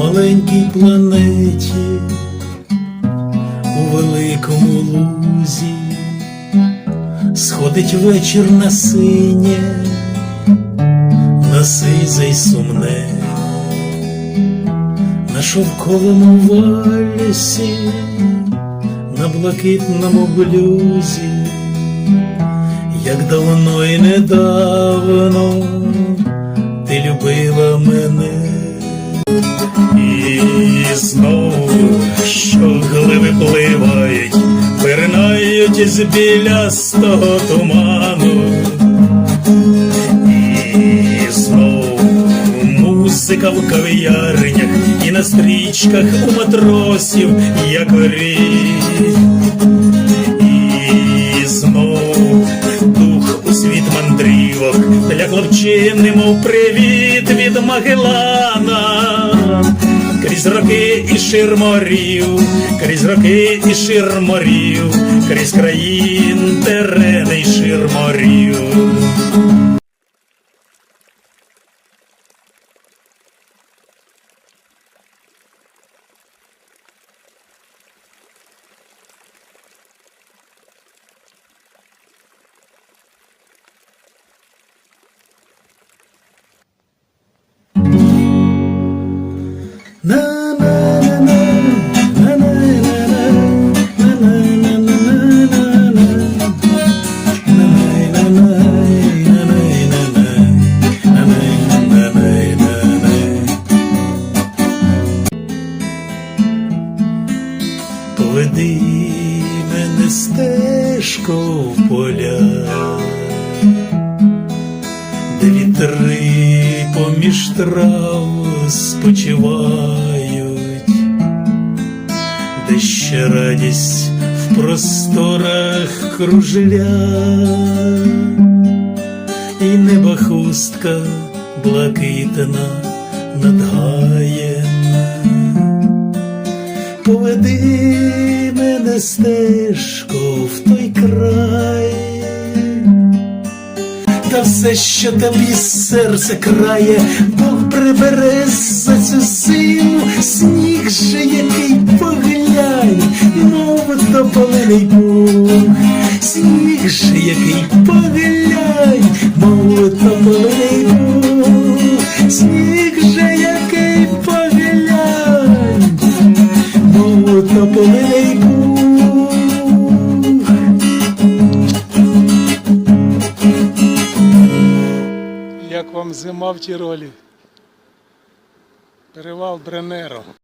планеті, у великому лузі, сходить вечір на синє, на сизе сумне, на шовковому вальсі, на блакитному блюзі, як давно і недавно ти любила мене. Знову щогли випливають, пиринають з білястого туману. І знову музика в кав'ярнях і на стрічках у матросів, як горить. І знову дух у світ мандрівок для хлопчини, мов привіт від Магелана. Крізь роки і шир морів, крізь роки і шир морів, крізь країн терени й шир Поведи мене стежко в поля, де вітри трав спочивають, де ще радість в просторах кружля, і неба хустка блакитна надгаєна. Поведи мене стежко в той край, та все, що тобі серце крає, Бог прибере за цю зиму, сніг же який поглянь, мов тополиний Бог, сніг же який поглянь, мов тополиний пух, Як вам зима в Тіролі? Перевал Бренеро.